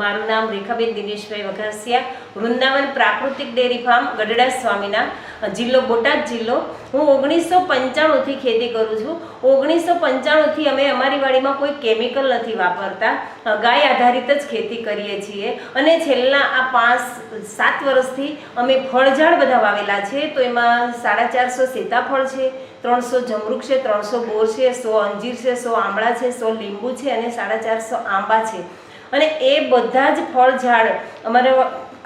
મારું નામ રેખાબેન દિનેશભાઈ વઘાસિયા, વૃંદાવન પ્રાકૃતિક ડેરી ફાર્મ, ગઢડા સ્વામીના જિલ્લો બોટાદ જિલ્લો. હું ઓગણીસો પંચાણુંથી ખેતી કરું છું. ઓગણીસો પંચાણુંથી અમે અમારી વાડીમાં કોઈ કેમિકલ નથી વાપરતા. ગાય આધારિત જ ખેતી કરીએ છીએ. અને છેલ્લા આ પાંચ, સાત વર્ષથી અમે ફળઝાડ બધા વાવેલા છે. તો એમાં સાડા ચારસો સીતાફળ છે, ત્રણસો જમરૂક છે, ત્રણસો બોર છે, સો અંજીર છે, સો આમળા છે, સો લીંબુ છે અને સાડા ચારસો આંબા છે. અને એ બધા જ ફળ ઝાડ, અમારે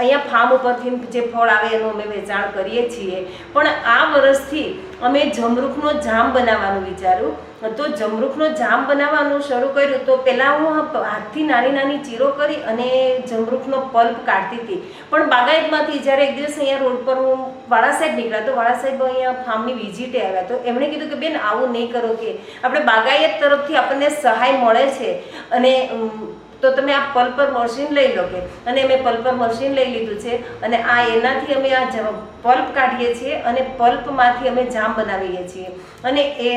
અહીંયા ફાર્મ ઉપરથી જે ફળ આવે એનું અમે વેચાણ કરીએ છીએ. પણ આ વર્ષથી અમે જમરૂખનો જામ બનાવવાનું વિચાર્યું. તો જમરૂખનો જામ બનાવવાનું શરૂ કર્યું તો પહેલાં હું હાથથી નાની નાની ચીરો કરી અને જમરૂખનો પલ્પ કાઢતી હતી. પણ બાગાયતમાંથી જ્યારે એક દિવસ અહીંયા રોડ પર હું વાળા સાહેબ નીકળ્યા તો વાળા સાહેબ અહીંયા ફાર્મની વિઝિટે આવ્યા. તો એમણે કીધું કે, બેન, આવું નહીં કરો કે. આપણે બાગાયત તરફથી આપણને સહાય મળે છે. અને તો તમે આ પલ્પર મશીન લઈ લો કે. અને મેં પલ્પર મશીન લઈ લીધું છે અને આ એનાથી અમે આ પલ્પ કાઢીએ છીએ અને પલ્પમાંથી અમે જામ બનાવીએ છીએ. અને એ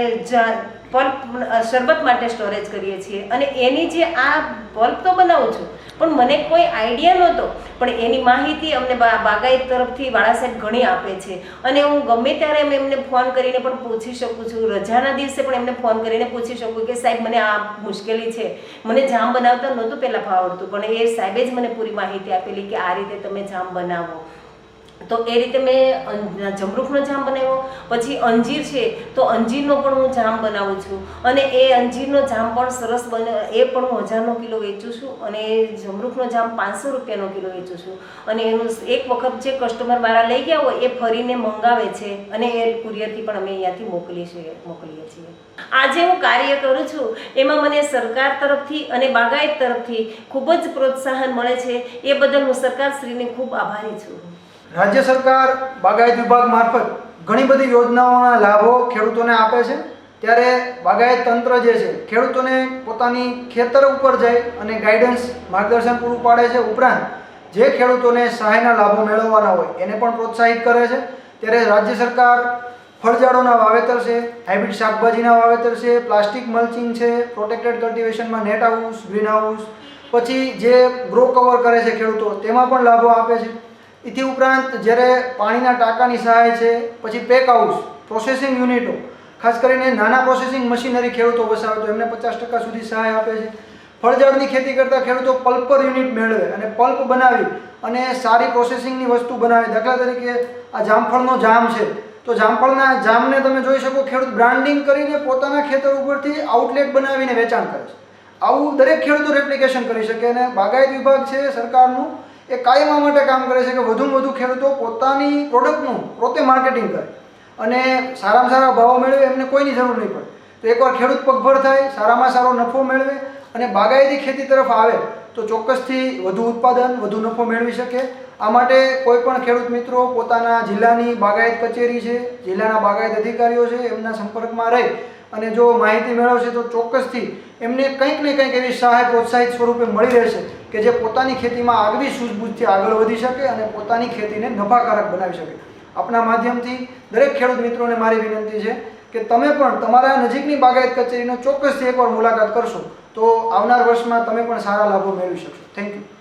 પલ્પ શરબત માટે સ્ટોરેજ કરીએ છીએ. અને એની જે આ પલ્પ તો બનાવું છું, પણ મને કોઈ આઈડિયા નહોતો. પણ એની માહિતી અમને બાગાયત તરફથી વાળા સાહેબ ઘણી આપે છે. અને હું ગમે ત્યારે એમ એમને ફોન કરીને પણ પૂછી શકું છું. રજાના દિવસે પણ એમને ફોન કરીને પૂછી શકું કે સાહેબ, મને આ મુશ્કેલી છે. મને જામ બનાવતા નહોતું પહેલાં ફાવડતું, પણ એ સાહેબે જ મને પૂરી માહિતી આપેલી કે આ રીતે તમે જામ બનાવો. તો એ રીતે મેં જમરૂખનો જામ બનાવ્યો. પછી અંજીર છે, તો અંજીરનો પણ હું જામ બનાવું છું. અને એ અંજીરનો જામ પણ સરસ બને, એ પણ હું હજારનો કિલો વેચું છું અને જમરૂખનો જામ પાંચસો રૂપિયાનો કિલો વેચું છું. અને એનું એક વખત જે કસ્ટમર મારા લઈ ગયા હોય, એ ફરીને મંગાવે છે અને એ કુરિયરથી પણ અમે અહીંયાથી મોકલીએ છીએ મોકલીએ છીએ. આજે હું કાર્ય કરું છું, એમાં મને સરકાર તરફથી અને બાગાયત તરફથી ખૂબ જ પ્રોત્સાહન મળે છે. એ બદલ હું સરકારશ્રીને ખૂબ આભારી છું. રાજ્ય સરકાર બાગાયત વિભાગ મારફત ઘણી બધી યોજનાઓના લાભો ખેડૂતોને આપે છે. ત્યારે બાગાયત તંત્ર જે છે, ખેડૂતોને પોતાની ખેતર ઉપર જઈ અને ગાઈડન્સ માર્ગદર્શન પૂરું પાડે છે. ઉપરાંત જે ખેડૂતોને સહાયના લાભો મેળવવાના હોય એને પણ પ્રોત્સાહિત કરે છે. ત્યારે રાજ્ય સરકાર ફળઝાડોના વાવેતર છે, હાઇબ્રિડ શાકભાજીના વાવેતર છે, પ્લાસ્ટિક મલ્ચિંગ છે પ્રોટેક્ટેડ કલ્ટિવેશનમાં નેટ હાઉસ ગ્રીન હાઉસ પછી જે ગ્રો કવર કરે છે ખેડૂતો, તેમાં પણ લાભો આપે છે. એથી ઉપરાંત જ્યારે પાણીના ટાંકાની સહાય છે, પછી પેક હાઉસ પ્રોસેસિંગ યુનિટો ખાસ કરીને નાના પ્રોસેસિંગ મશીનરી ખેડૂતો વસાવે, તો એમને પચાસ ટકા સુધી સહાય આપે છે. ફળઝાડની ખેતી કરતા ખેડૂતો પલ્પર યુનિટ મેળવે અને પલ્પ બનાવી અને સારી પ્રોસેસિંગની વસ્તુ બનાવે. દાખલા તરીકે આ જામફળનો જામ છે. તો જામફળના જામને તમે જોઈ શકો, ખેડૂત બ્રાન્ડિંગ કરીને પોતાના ખેતર ઉપરથી આઉટલેટ બનાવીને વેચાણ કરે છે. આવું દરેક ખેડૂતો રેપ્લિકેશન કરી શકે અને બાગાયત વિભાગ છે સરકારનું એ કાયમા માટે કામ કરે છે કે વધુમાં વધુ ખેડૂતો પોતાની પ્રોડક્ટનું પોતે માર્કેટિંગ કરે. અને સારામાં સારા ભાવો મેળવે એમને કોઈની જરૂર નહીં પડે. તો એકવાર ખેડૂત પગભર થાય, સારામાં સારો નફો મેળવે અને બાગાયતી ખેતી તરફ આવે, તો ચોક્કસથી વધુ ઉત્પાદન, વધુ નફો મેળવી શકે. આ માટે કોઈ પણ ખેડૂત મિત્રો પોતાના જિલ્લાની બાગાયત કચેરી છે, જિલ્લાના બાગાયત અધિકારીઓ છે, એમના સંપર્કમાં રહી. અને જો માહિતી મેળવશે તો ચોક્કસથી એમને કંઈક ને કંઈક એવી સહાય પ્રોત્સાહિત સ્વરૂપે મળી રહેશે કે જે પોતાની ખેતીમાં આગવી સૂઝબૂઝથી આગળ વધી શકે અને પોતાની ખેતીને નફાકારક બનાવી શકે. આપણા માધ્યમથી દરેક ખેડૂત મિત્રોને મારી વિનંતી છે કે તમે પણ તમારા નજીકની બાગાયત કચેરીનો ચોક્કસથી એકવાર મુલાકાત કરશો તો આવનાર વર્ષમાં તમે પણ સારા લાભો મેળવી શકશો. Thank you